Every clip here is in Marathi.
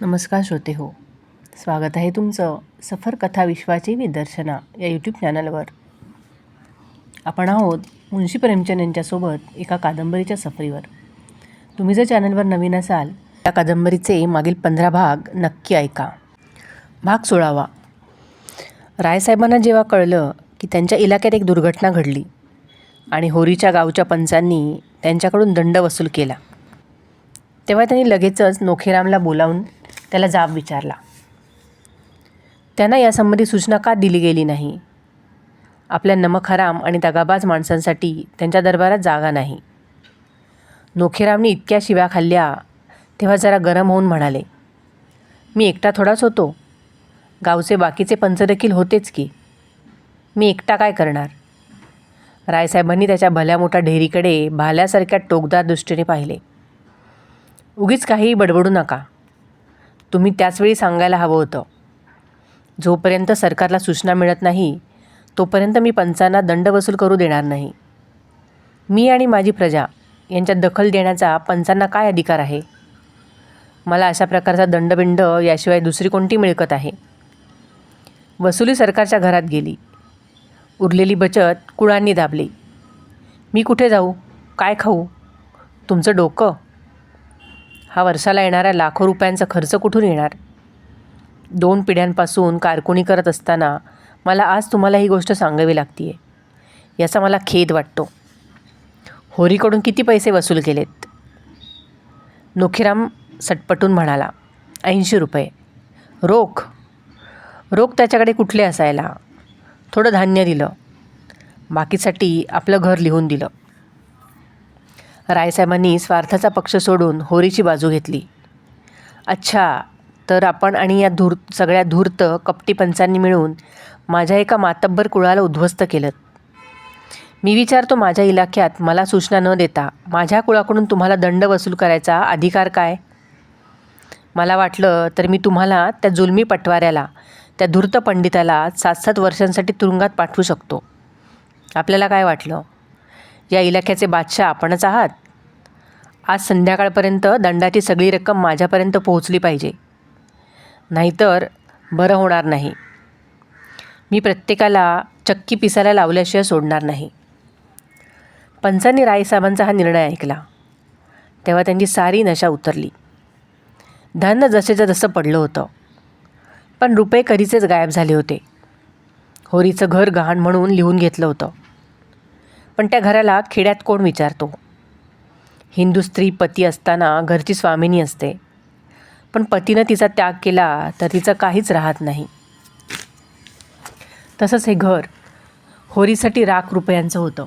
नमस्कार श्रोते हो. स्वागत आहे तुमचं सफर कथा विश्वाची विदर्शना या यूट्यूब चॅनलवर आपण आहोत मुंशी प्रेमचंद यांच्यासोबत एका कादंबरीच्या सफरीवर. तुम्ही जर चॅनलवर नवीन असाल त्या कादंबरीचे मागील पंधरा भाग नक्की ऐका. भाग सोळावा. रायसाहेबांना जेव्हा कळलं की त्यांच्या इलाक्यात एक दुर्घटना घडली आणि होरीच्या गावच्या पंचांनी त्यांच्याकडून दंड वसूल केला तेव्हा त्यांनी लगेचच नोखेरामला बोलावून त्याला जाब विचारला. त्यांना यासंबंधी सूचना का दिली गेली नाही? आपल्या नमखराम आणि दगाबाज माणसांसाठी त्यांच्या दरबारात जागा नाही. नोखेरामने इतक्या शिव्या खाल्ल्या तेव्हा जरा गरम होऊन म्हणाले मी एकटा थोडाच होतो. गावचे बाकीचे पंचदेखील होतेच की. मी एकटा काय करणार? रायसाहेबांनी त्याच्या भल्या मोठ्या ढेरीकडे भाल्यासारख्या टोकदार दृष्टीने पाहिले. उगीच काहीही बडबडू नका. तुम्ही त्याचवेळी सांगायला हवं होतं. जोपर्यंत सरकारला सूचना मिळत नाही तोपर्यंत मी पंचांना दंड वसूल करू देणार नाही. मी आणि माझी प्रजा यांच्यात दखल देण्याचा पंचांना काय अधिकार आहे? मला अशा प्रकारचा दंडबिंड याशिवाय दुसरी कोणती मिळकत आहे? वसुली सरकारच्या घरात गेली. उरलेली बचत कुळांनी दाबली. मी कुठे जाऊ? काय खाऊ? तुमचं डोकं? हा वर्षाला येणारा लाखो रुपयांचा खर्च कुठून येणार? दोन पिढ्यांपासून कारकुनी करत असताना मला आज तुम्हाला ही गोष्ट सांगावी लागते आहे याचा मला खेद वाटतो. होरीकडून किती पैसे वसूल केलेत? नोखीराम सटपटून म्हणाला ऐंशी रुपये. रोख? रोख त्याच्याकडे कुठले असायला? थोडं धान्य दिलं. बाकीसाठी आपलं घर लिहून दिलं. रायसाहेबांनी स्वार्थाचा पक्ष सोडून होरीची बाजू घेतली. अच्छा तर आपण आणि या धूर सगळ्या धूर्त कपटी पंचांनी मिळून माझ्या एका मातब्बर कुळाला उद्ध्वस्त केलं. मी विचारतो माझ्या इलाक्यात मला सूचना न देता माझ्या कुळाकडून तुम्हाला दंड वसूल करायचा अधिकार काय? मला वाटलं तर मी तुम्हाला त्या जुलमी पटवाऱ्याला त्या धूर्त पंडिताला सात सात वर्षांसाठी तुरुंगात पाठवू शकतो. आपल्याला काय वाटलं? या इलाक्याचे बादशाह आपणच आहात? आज संध्याकाळपर्यंत दंडाची सगळी रक्कम माझ्यापर्यंत पोहोचली पाहिजे. नाहीतर बरं होणार नाही. मी प्रत्येकाला चक्की पिसायला लावल्याशिवाय सोडणार नाही. पंचांनी रायसाहेबांचा हा निर्णय ऐकला. तेव्हा त्यांची सारी नशा उतरली. धान्य जसेच्या जसं पडलं होतं. पण रुपये कधीचेच गायब झाले होते. होरीचं घर गहाण म्हणून लिहून घेतलं होतं. पण त्या घराला खेड्यात कोण विचारतो? हिंदू स्त्री पती असताना घरची स्वामिनी असते. पण पतीनं तिचा त्याग केला तर तिचं काहीच राहत नाही. तसंच हे घर होरीसाठी राख रुपयांचं होतं.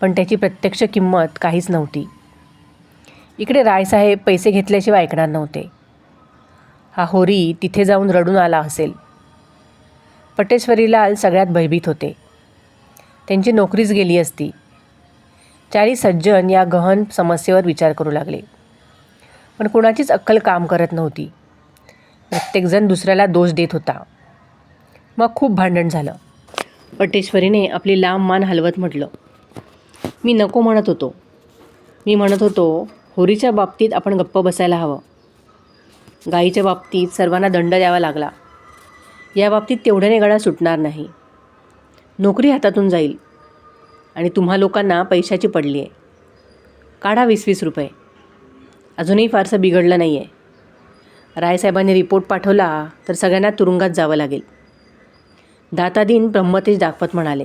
पण त्याची प्रत्यक्ष किंमत काहीच नव्हती. इकडे रायसाहेब पैसे घेतल्याशिवाय ऐकणार नव्हते. हा होरी तिथे जाऊन रडून आला असेल. पटेश्वरीलाल सगळ्यात भयभीत होते. त्यांची नोकरीच गेली असती. चारी सज्जन या गहन समस्येवर विचार करू लागले. पण कुणाचीच अक्कल काम करत नव्हती. प्रत्येकजण दुसऱ्याला दोष देत होता. मग खूप भांडण झालं. पटेश्वरीने आपली लांब मान हलवत म्हटलं मी नको म्हणत होतो. मी म्हणत होतो होरीच्या बाबतीत आपण गप्प बसायला हवं. गाईच्या बाबतीत सर्वांना दंड द्यावा लागला. या बाबतीत तेवढ्याने गळा सुटणार नाही. नोकरी हातातून जाईल. आणि तुम्हा लोकांना पैशाची पडली आहे काढा वीस वीस रुपये. अजूनही फारसं बिघडलं नाही आहे रायसाहेबांनी रिपोर्ट पाठवला तर सगळ्यांना तुरुंगात जावं लागेल. दातादीन ब्रह्मतेज दाखवत म्हणाले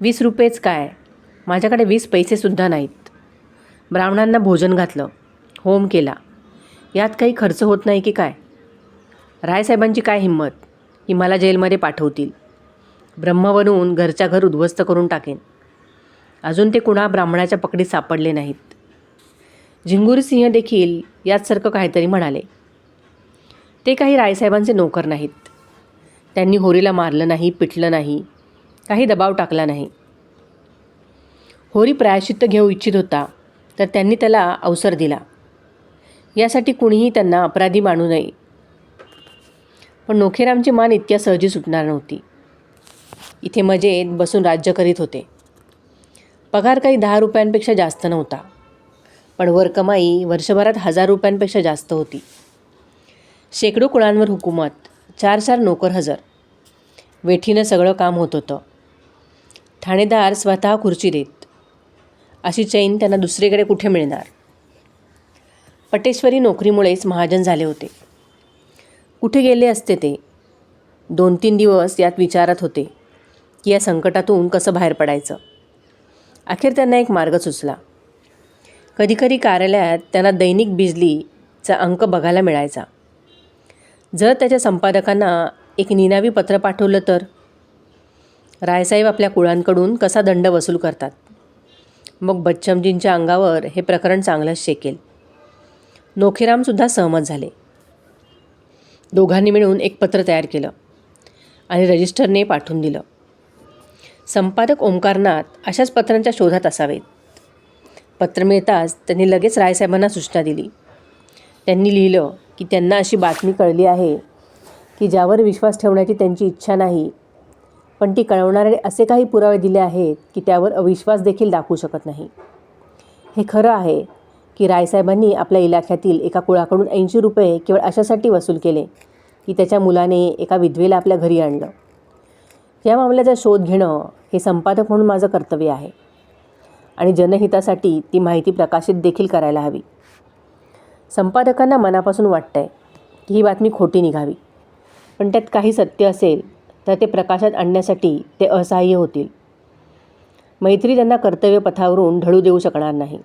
वीस रुपयेच काय? माझ्याकडे वीस पैसेसुद्धा नाहीत. ब्राह्मणांना भोजन घातलं होम केला. यात काही खर्च होत नाही की काय? रायसाहेबांची काय हिंमत? ही मला जेलमध्ये पाठवतील. ब्रह्मवरून घरच्या घर उद्ध्वस्त करून टाकेन. अजून ते कुणा ब्राह्मणाच्या पकडीत सापडले नाहीत. झिंगुरी सिंह देखील याचसारखं काहीतरी म्हणाले. ते काही रायसाहेबांचे नोकर नाहीत. त्यांनी होरीला मारलं नाही पिटलं नाही काही दबाव टाकला नाही. होरी प्रायश्चित्त घेऊ इच्छित होता तर त्यांनी त्याला अवसर दिला. यासाठी कुणीही त्यांना अपराधी मानू नये. पण नोखेरामची मान इतक्या सहजी सुटणार नव्हती. इथे मजेत बसून राज्य करीत होते. पगार काही दहा रुपयांपेक्षा जास्त नव्हता. पण वर कमाई वर्षभरात हजार रुपयांपेक्षा जास्त होती. शेकडो कुळांवर हुकूमत चार चार नोकर हजर. वेठीनं सगळं काम होत होतं. ठाणेदार स्वतः खुर्ची देत. अशी चैन त्यांना दुसरीकडे कुठे मिळणार? पटेश्वरी नोकरीमुळेच महाजन झाले होते. कुठे गेले असते ते? दोन तीन दिवस यात विचारत होते की या संकटातून कसं बाहेर पडायचं? अखेर त्यांना एक मार्ग सुचला. कधीकधी कार्यालयात त्यांना दैनिक बिजलीचा अंक बघायला मिळायचा. जर त्याच्या संपादकांना एक निनावी पत्र पाठवलं तर? रायसाहेब आपल्या कुळांकडून कसा दंड वसूल करतात? मग बच्चमजींच्या अंगावर हे प्रकरण चांगलंच शेकेल. नोखेरामसुद्धा सहमत झाले. दोघांनी मिळून एक पत्र तयार केलं आणि रजिस्टरने पाठवून दिलं. संपादक ओंकारनाथ अशाच पत्रांच्या शोधात असावेत. पत्र मिळताच त्यांनी लगेच रायसाहेबांना सूचना दिली. त्यांनी लिहिलं की त्यांना अशी बातमी कळली आहे की ज्यावर विश्वास ठेवण्याची त्यांची इच्छा नाही पण ती कळवणारे असे काही पुरावे दिले आहेत की त्यावर अविश्वास देखील दाखवू शकत नाही. हे खरं आहे की रायसाहेबांनी आपल्या इलाख्यातील एका कुळाकडून ऐंशी रुपये केवळ अशासाठी वसूल केले की त्याच्या मुलाने एका विधवेला आपल्या घरी आणलं. या मामल्याचा शोध घेणं हे संपादक म्हणून माझं कर्तव्य आहे. आणि जनहितासाठी ती माहिती प्रकाशित देखील करायला हवी. संपादकांना मनापासून वाटतंय की ही बातमी खोटी निघावी. पण त्यात काही सत्य असेल तर ते प्रकाशात आणण्यासाठी ते असहाय्य होतील. मैत्री त्यांना कर्तव्य पथावरून ढळू देऊ शकणार नाही.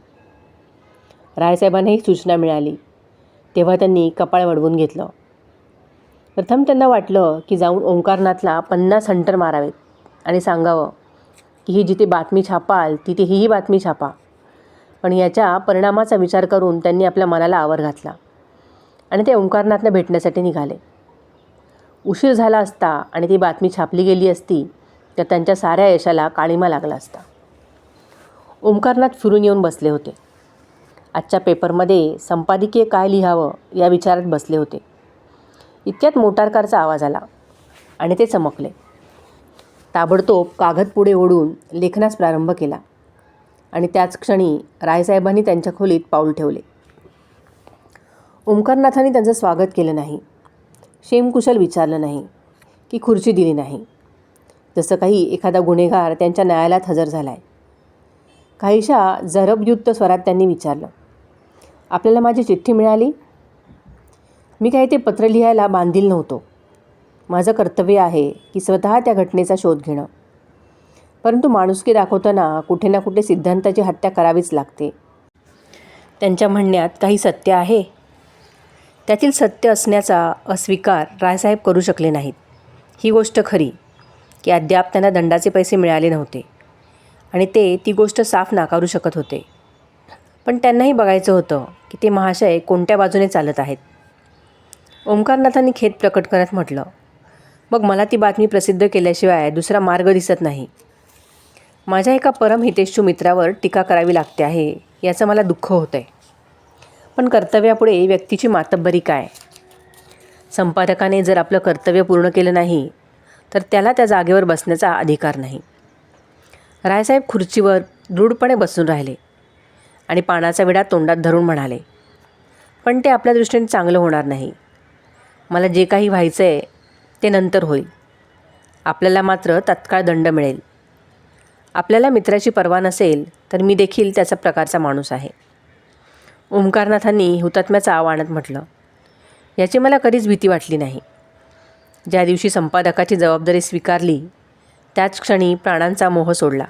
रायसाहेबांना ही सूचना मिळाली. तेव्हा त्यांनी कपाळ वडवून घेतलं. प्रथम त्यांना वाटलं की जाऊन ओंकारनाथला पन्नास हंटर मारावेत. आणि सांगावं की ही जिथे बातमी छापाल तिथे हीही बातमी छापा. पण याच्या परिणामाचा विचार करून त्यांनी आपल्या मनाला आवर घातला आणि ते ओंकारनाथला भेटण्यासाठी निघाले. उशीर झाला असता आणि ती बातमी छापली गेली असती तर त्यांच्या साऱ्या यशाला काळीमा लागला असता. ओंकारनाथ फिरून येऊन बसले होते. आजच्या पेपरमध्ये संपादकीय काय लिहावं या विचारात बसले होते. इतक्यात मोटारकारचा आवाज आला आणि ते चमकले. ताबडतोब कागद पुढे ओढून लेखनास प्रारंभ केला. आणि त्याच क्षणी रायसाहेबांनी त्यांच्या खोलीत पाऊल ठेवले. ओंकारनाथांनी त्यांचं स्वागत केलं नाही. शेमकुशल विचारलं नाही की खुर्ची दिली नाही. जसं काही एखादा गुन्हेगार त्यांच्या न्यायालयात हजर झाला आहे काहीशा जरबयुक्त स्वरात त्यांनी विचारलं आपल्याला माझी चिठ्ठी मिळाली? मी काही ते पत्र लिहायला बांधील नव्हतो. माझं कर्तव्य आहे की स्वतः त्या घटनेचा शोध घेणं. परंतु माणुसकी दाखवताना कुठे ना कुठे सिद्धांताची हत्या करावीच लागते. त्यांच्या म्हणण्यात काही सत्य आहे? त्यातील सत्य असण्याचा अस्वीकार रायसाहेब करू शकले नाहीत. ही गोष्ट खरी की अद्याप त्यांना दंडाचे पैसे मिळाले नव्हते आणि ते ती गोष्ट साफ नाकारू शकत होते. पण त्यांनाही बघायचं होतं की ते महाशय कोणत्या बाजूने चालत आहेत. ओंकारनाथांनी खेद प्रकट करत म्हटलं मग मला ती बातमी प्रसिद्ध केल्याशिवाय दुसरा मार्ग दिसत नाही. माझ्या एका परमहितेशू मित्रावर टीका करावी लागते आहे याचं मला दुःख होतं आहे पण कर्तव्यापुढे व्यक्तीची मातब्बरी काय? संपादकाने जर आपलं कर्तव्य पूर्ण केलं नाही तर त्याला त्या जागेवर बसण्याचा अधिकार नाही. रायसाहेब खुर्चीवर दृढपणे बसून राहिले आणि पानाचा विडा तोंडात धरून म्हणाले पण ते आपल्या दृष्टीने चांगलं होणार नाही. मला जे काही व्हायचं आहे ते नंतर होईल. आपल्याला मात्र तत्काळ दंड मिळेल. आपल्याला मित्राची पर्वा नसेल तर मी देखील त्याचा प्रकारचा माणूस आहे. ओंकारनाथांनी हुतात्म्याचं आव आणत म्हटलं. याची मला कधीच भीती वाटली नाही. ज्या दिवशी संपादकाची जबाबदारी स्वीकारली त्याच क्षणी प्राणांचा मोह सोडला.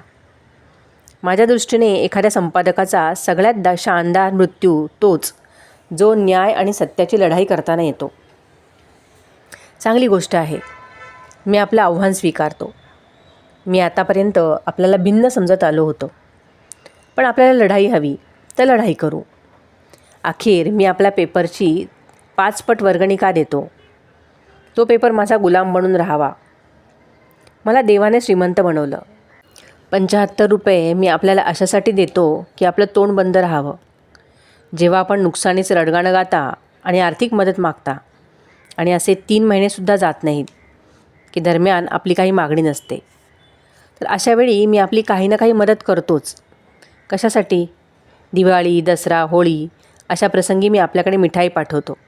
माझ्या दृष्टीने एखाद्या संपादकाचा सगळ्यात दा शानदार मृत्यू तोच जो न्याय आणि सत्याची लढाई करताना येतो. चांगली गोष्ट आहे. मी आपलं आव्हान स्वीकारतो. मी आतापर्यंत आपल्याला भिन्न समजत आलो होतो. पण आपल्याला लढाई हवी तर लढाई करू. अखेर मी आपल्या पेपरची पाचपट वर्गणी का देतो. तो पेपर माझा गुलाम बनून राहावा. मला देवाने श्रीमंत बनवलं. पंच्याहत्तर रुपये मी आपल्याला अशासाठी देतो की आपलं तोंड बंद राहावं. जेव्हा आपण नुकसानीचं रडगाणं गाता आणि आर्थिक मदत मागता आणि असे तीन महिनेसुद्धा जात नाहीत की दरम्यान आपली काही मागणी नसते. तर अशावेळी मी आपली काही ना काही मदत करतोच. कशासाठी? दिवाळी दसरा होळी अशा प्रसंगी मी आपल्याकडे मिठाई पाठवतो.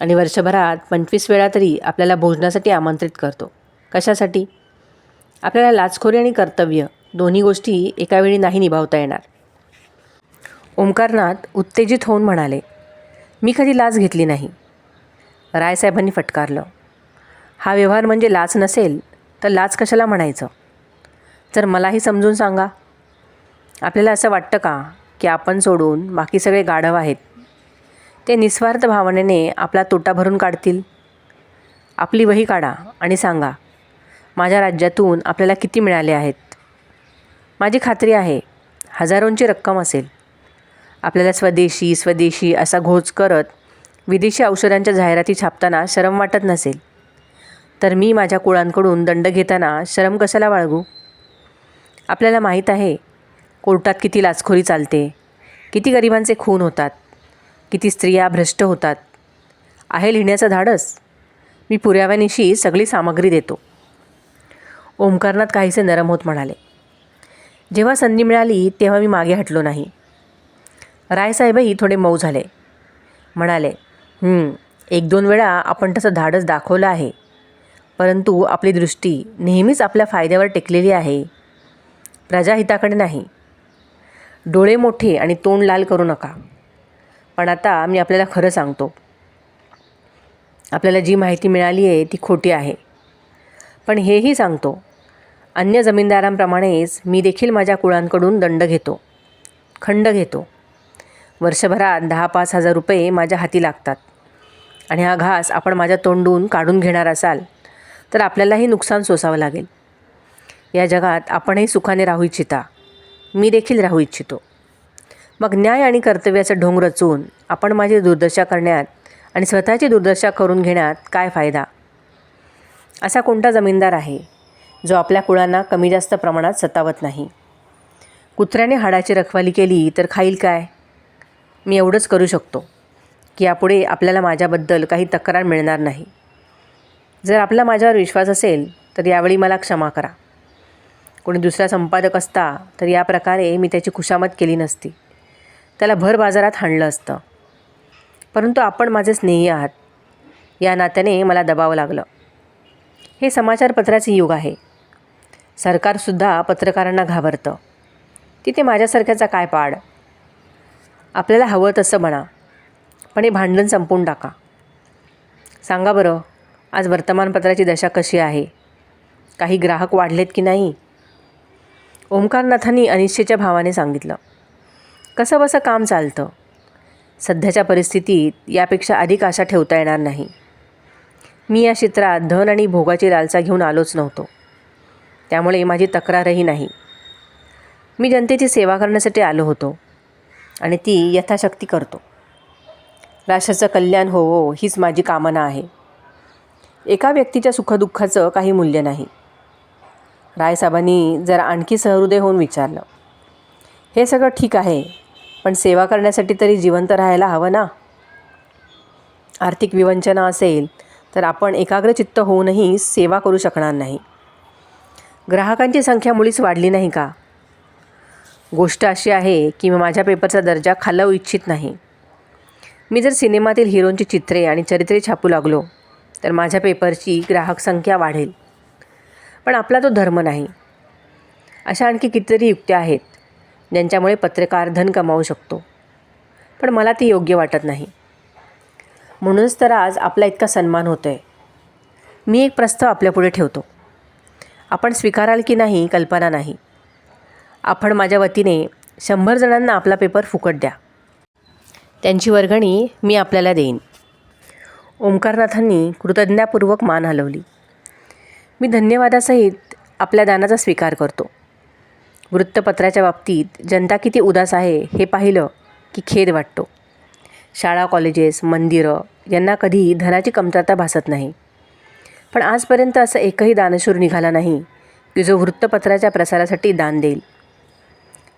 आणि वर्षभरात पंचवीस वेळा तरी आपल्याला भोजनासाठी आमंत्रित करतो. कशासाठी? आपल्याला लाचखोरी आणि कर्तव्य दोन्ही गोष्टी एकावेळी नाही निभावता येणार. ओंकारनाथ उत्तेजित होऊन म्हणाले मी कधी लाच घेतली नाही. रायसाहेबांनी फटकारलं. हा व्यवहार म्हणजे लाच नसेल तर लाच कशाला म्हणायचं? तर मलाही समजून सांगा. आपल्याला असं वाटतं का की आपण सोडून बाकी सगळे गाढव आहेत? ते निस्वार्थ भावनेने आपला तोटा भरून काढतील. आपली वही काढा आणि सांगा माझ्या राज्यातून आपल्याला किती मिळाले आहेत? माझी खात्री आहे हजारोंची रक्कम असेल. आपल्याला स्वदेशी स्वदेशी असा घोच करत विदेशी औषधांच्या जाहिराती छापताना शरम वाटत नसेल. तर मी माझ्या कुळांकडून दंड घेताना शरम कशाला बाळगू? आपल्याला माहीत आहे कोर्टात किती लाचखोरी चालते किती गरिबांचे खून होतात किती स्त्रिया भ्रष्ट होतात. आहे लिहिण्याचं धाडस? मी पुराव्यानिशी सगळी सामग्री देतो. ओंकारनाथ काहीसे नरम होत म्हणाले. जेव्हा संधी मिळाली तेव्हा मी मागे हटलो नाही. रायसाहेबही थोडे मऊ झाले. म्हणाले एक दोन वेळा आपण तसं धाडस दाखवलं आहे. परंतु आपली दृष्टी नेहमीच आपल्या फायद्यावर टेकलेली आहे. प्रजाहिताकडे नाही. डोळे मोठे आणि तोंड लाल करू नका. पण आता मी आपल्याला खरं सांगतो. आपल्याला जी माहिती मिळाली आहे ती खोटी आहे. पण हेही सांगतो अन्य जमीनदारांप्रमाणेच मी देखील माझ्या कुळांकडून दंड घेतो खंड घेतो. वर्षभरात दहा पाच हजार रुपये माझ्या हाती लागतात. आणि हा घास आपण माझ्या तोंडून काढून घेणार असाल तर आपल्यालाही नुकसान सोसावं लागेल. या जगात आपणही सुखाने राहू इच्छिता. मी देखील राहू इच्छितो. मग न्याय आणि कर्तव्याचं ढोंग रचून आपण माझी दुर्दशा करण्यात आणि स्वतःची दुर्दशा करून घेण्यात काय फायदा? असा कोणता जमीनदार आहे जो आपल्या कुळांना कमी जास्त प्रमाणात सतावत नाही? कुत्र्याने हाडाची रखवाली केली तर खाईल काय? मी एवढंच करू शकतो. की यापुढे आपल्याला माझ्याबद्दल काही तक्रार मिळणार नाही. जर आपला माझ्यावर विश्वास असेल तर यावेळी मला क्षमा करा. कोणी दुसरा संपादक असता तर या प्रकारे मी त्याची खुशामत केली नसती. त्याला भर बाजारात हाणलं असतं. परंतु आपण माझे स्नेही आहात. या नात्याने मला दबावं लागलं. हे समाचारपत्राचे युग आहे. सरकारसुद्धा पत्रकारांना घाबरतं. तिथे माझ्यासारख्याचा काय पाड? आपल्याला हवं तसं म्हणा. पण हे भांडण संपवून टाका. सांगा बरं आज वर्तमानपत्राची दशा कशी आहे? काही ग्राहक वाढलेत की नाही? ओंकारनाथांनी अनिश्चेच्या भावाने सांगितलं. कसं बसं काम चालतं? सध्याच्या परिस्थितीत यापेक्षा अधिक आशा ठेवता येणार नाही. मी या क्षेत्रात धन आणि भोगाची लालसा घेऊन आलोच नव्हतो. त्यामुळे माझी तक्रारही नाही. मी जनतेची सेवा करण्यासाठी आलो होतो आणि ती यथाशक्ती करतो. राष्ट्राचं कल्याण होवो हीच माझी कामना आहे. एका व्यक्तीच्या सुखदुःखाचं काही मूल्य नाही. रायसाहेबांनी जरा आणखी सहृदय होऊन विचारलं. हे सगळं ठीक आहे पण सेवा करण्यासाठी तरी जिवंत राहायला हवं ना? आर्थिक विवंचना असेल तर आपण एकाग्रचित्त होऊनही सेवा करू शकणार नाही. ग्राहकांची संख्या मुळीच वाढली नाही का? गोष्ट अशी आहे की मी माझ्या पेपरचा दर्जा खालवू इच्छित नाही. मी जर सिनेमातील हिरोंची चित्रे आणि चरित्रे छापू लागलो तर माझ्या पेपरची ग्राहक संख्या वाढेल. पण आपला तो धर्म नाही. अशा आणखी कितीतरी युक्त्या आहेत ज्यांच्यामुळे पत्रकार धन कमावू शकतो. पण मला ती योग्य वाटत नाही. म्हणूनच तर आज आपला इतका सन्मान होतो आहे मी एक प्रस्ताव आपल्यापुढे ठेवतो. आपण स्वीकाराल की नाही कल्पना नाही. आपण माझ्या वतीने शंभर जणांना आपला पेपर फुकट द्या. त्यांची वर्गणी मी आपल्याला देईन. ओंकारनाथांनी कृतज्ञतापूर्वक मान हलवली. मी धन्यवादासहित आपल्या दानाचा स्वीकार करतो. वृत्तपत्राच्या बाबतीत जनता किती उदास आहे हे पाहिलं की खेद वाटतो. शाळा कॉलेजेस मंदिरं यांना कधी धनाची कमतरता भासत नाही. पण आजपर्यंत असं एकही दानशूर निघाला नाही की जो वृत्तपत्राच्या प्रसारासाठी दान देईल.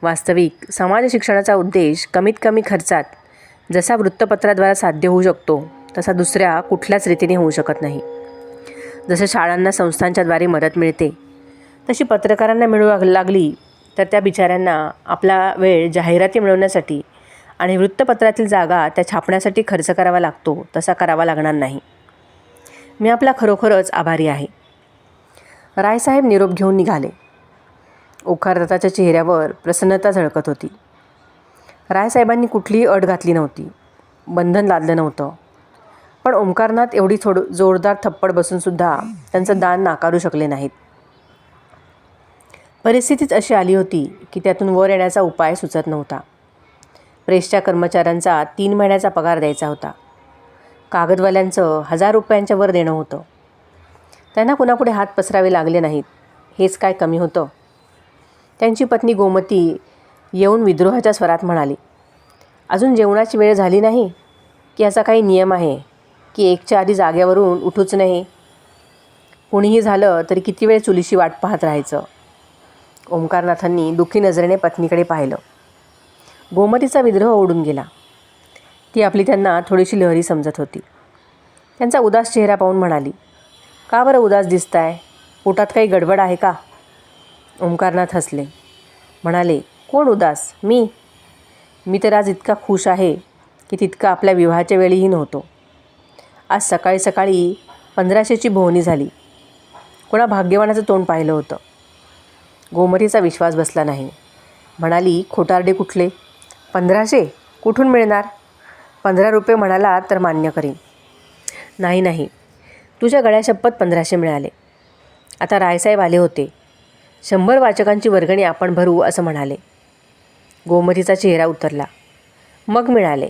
वास्तविक समाज शिक्षणाचा उद्देश कमीत कमी खर्चात जसा वृत्तपत्राद्वारा साध्य होऊ शकतो तसा दुसऱ्या कुठल्याच रीतीने होऊ शकत नाही. जसं शाळांना संस्थांच्याद्वारे मदत मिळते तशी पत्रकारांना मिळू लागली तर त्या बिचाऱ्यांना आपला वेळ जाहिराती मिळवण्यासाठी आणि वृत्तपत्रातील जागा त्या छापण्यासाठी खर्च करावा लागतो तसा करावा लागणार नाही. मी आपला खरोखरच आभारी आहे. रायसाहेब निरोप घेऊन निघाले. ओखारदाताच्या चेहऱ्यावर प्रसन्नता झळकत होती. रायसाहेबांनी कुठलीही अट घातली नव्हती. बंधन लादलं नव्हतं. पण ओंकारनाथ एवढी थोड जोरदार थप्पड बसूनसुद्धा त्यांचं दान नाकारू शकले नाहीत. परिस्थितीच अशी आली होती की त्यातून वर येण्याचा उपाय सुचत नव्हता. प्रेसच्या कर्मचाऱ्यांचा तीन महिन्याचा पगार द्यायचा होता. कागदवाल्यांचं हजार रुपयांच्या वर देणं होतं. त्यांना कुणापुढे हात पसरावे लागले नाहीत. हेच काय कमी होतं? त्यांची पत्नी गोमती येऊन विद्रोहाच्या स्वरात म्हणाली अजून जेवणाची वेळ झाली नाही की असा काही नियम आहे की एकच्या आधी जाग्यावरून उठूच नाही? कुणीही झालं तरी किती वेळ चुलीशी वाट पाहत राहायचं? ओंकारनाथांनी दुःखी नजरेने पत्नीकडे पाहिलं. गोमतीचा विद्रोह ओढून गेला. ती आपली त्यांना थोडीशी लहरी समजत होती. त्यांचा उदास चेहरा पाहून म्हणाली का बरं उदास दिसताय? पोटात काही गडबड आहे का? ओंकारनाथ हसले. म्हणाले कोण उदास? मी. मी तर आज इतका खुश आहे की तितका आपल्या विवाहाच्या वेळीही नव्हतो. आज सकाळी सकाळी पंधराशेची बोहणी झाली. कोणा भाग्यवानाचं तोंड पाहिलं होतं. गोमतीचा विश्वास बसला नाही. म्हणाली खोटारडे कुठले? पंधराशे? कुठून मिळणार? पंधरा रुपये म्हणाला तर मान्य करीन. नाही नाही. तुझ्या गळ्या शपथ पंधराशे मिळाले. आता रायसाहेब आले होते. शंभर वाचकांची वर्गणी आपण भरू असं म्हणाले. गोमतीचा चेहरा उतरला. मग मिळाले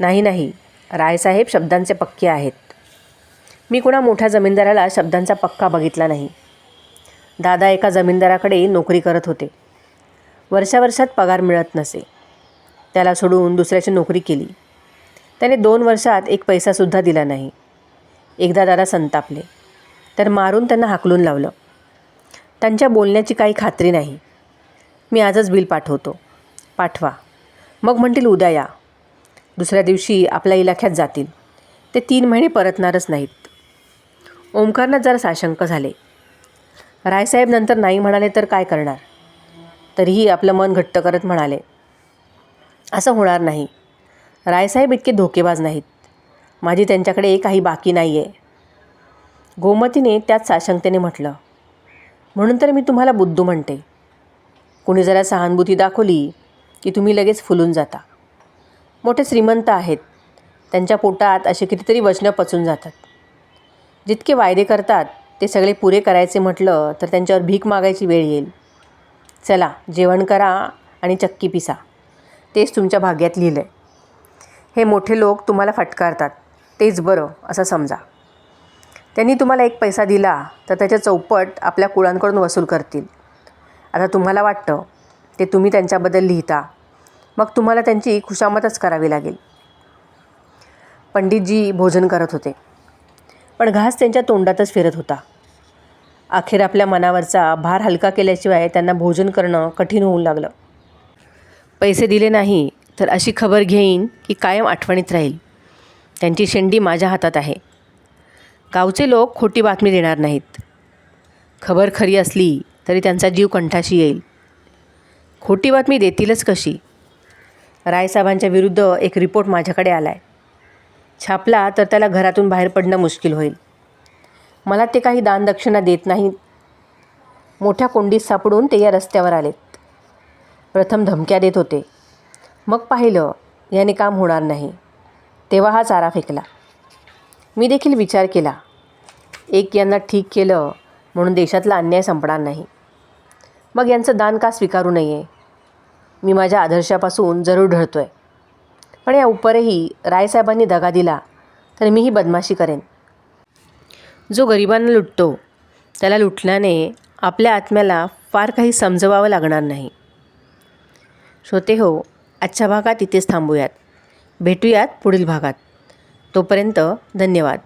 नाही नाही रायसाहेब शब्दांचे पक्के आहेत. मी कुणा मोठ्या जमीनदाराला शब्दांचा पक्का बघितला नाही. दादा एका जमीनदाराकडे नोकरी करत होते. वर्षावर्षात पगार मिळत नसे. त्याला सोडून दुसऱ्याची नोकरी केली. त्याने दोन वर्षात एक पैसासुद्धा दिला नाही. एकदा दादा संतापले. तर मारून त्यांना हाकलून लावलं. त्यांच्या बोलण्याची काही खात्री नाही. मी आजच बिल पाठवतो. पाठवा. मग म्हणतील उद्या या. दुसऱ्या दिवशी आपल्या इलाख्यात जातील. ते तीन महिने परतणारच नाहीत. ओंकारनाथ जरा साशंक झाले. रायसाहेब नंतर नाही म्हणाले तर काय करणार? तरीही आपलं मन घट्ट करत म्हणाले असं होणार नाही. रायसाहेब इतके धोकेबाज नाहीत. माझी त्यांच्याकडे काही बाकी नाही आहे गोमतीने त्याच साशंकतेने म्हटलं म्हणून तर मी तुम्हाला बुद्धू म्हणते. कुणी जरा सहानुभूती दाखवली की तुम्ही लगेच फुलून जाता. मोठे श्रीमंत आहेत. त्यांच्या पोटात असे कितीतरी वचनं पचून जातात. जितके वायदे करतात ते सगळे पुरे करायचे म्हटलं तर त्यांच्यावर भीक मागायची वेळ येईल. चला जेवण करा आणि चक्की पिसा. तेच तुमच्या भाग्यात लिहिलं आहे हे मोठे लोक तुम्हाला फटकारतात. तेच बरं असं समजा. त्यांनी तुम्हाला एक पैसा दिला तर त्याच्या चौपट आपल्या कुळांकडून वसूल करतील. आता तुम्हाला वाटतं ते तुम्ही त्यांच्याबद्दल लिहिता. मग तुम्हाला त्यांची खुशामतच करावी लागेल. पंडितजी भोजन करत होते. पण घास त्यांच्या तोंडातच फिरत होता. अखेर आपल्या मनावरचा भार हलका केल्याशिवाय त्यांना भोजन करणं कठीण होऊ लागलं. पैसे दिले नाही तर अशी खबर घेईन की कायम आठवणीत राहील. त्यांची शेंडी माझ्या हातात आहे. गावचे लोक खोटी बातमी देणार नाहीत. खबर खरी असली तरी त्यांचा जीव कंठाशी येईल. खोटी बातमी देतीलच कशी? रायसाहेबांच्या विरुद्ध एक रिपोर्ट माझ्याकडे आला आहे छापला तर त्याला घरातून बाहेर पडणं मुश्किल होईल. मला ते काही दानदक्षिणा देत नाहीत. मोठ्या कोंडीत सापडून ते या रस्त्यावर आलेत. प्रथम धमक्या देत होते. मग पाहिलं याने काम होणार नाही. तेव्हा हा चारा फेकला. मी देखील विचार केला. एक यांना ठीक केलं म्हणून देशातला अन्याय संपणार नाही. मग यांचं दान का स्वीकारू नये? मी माझ्या आदर्शापासून जरूर ढळतो आहे पण या उपरही रायसाहेबांनी दगा दिला तर मीही बदमाशी करेन. जो गरिबांना लुटतो त्याला लुटल्याने आपल्या आत्म्याला फार काही समजवावं लागणार नाही. श्रोते हो आजच्या भागात इथेच थांबूयात. भेटूयात पुढील भागात. तोपर्यंत धन्यवाद.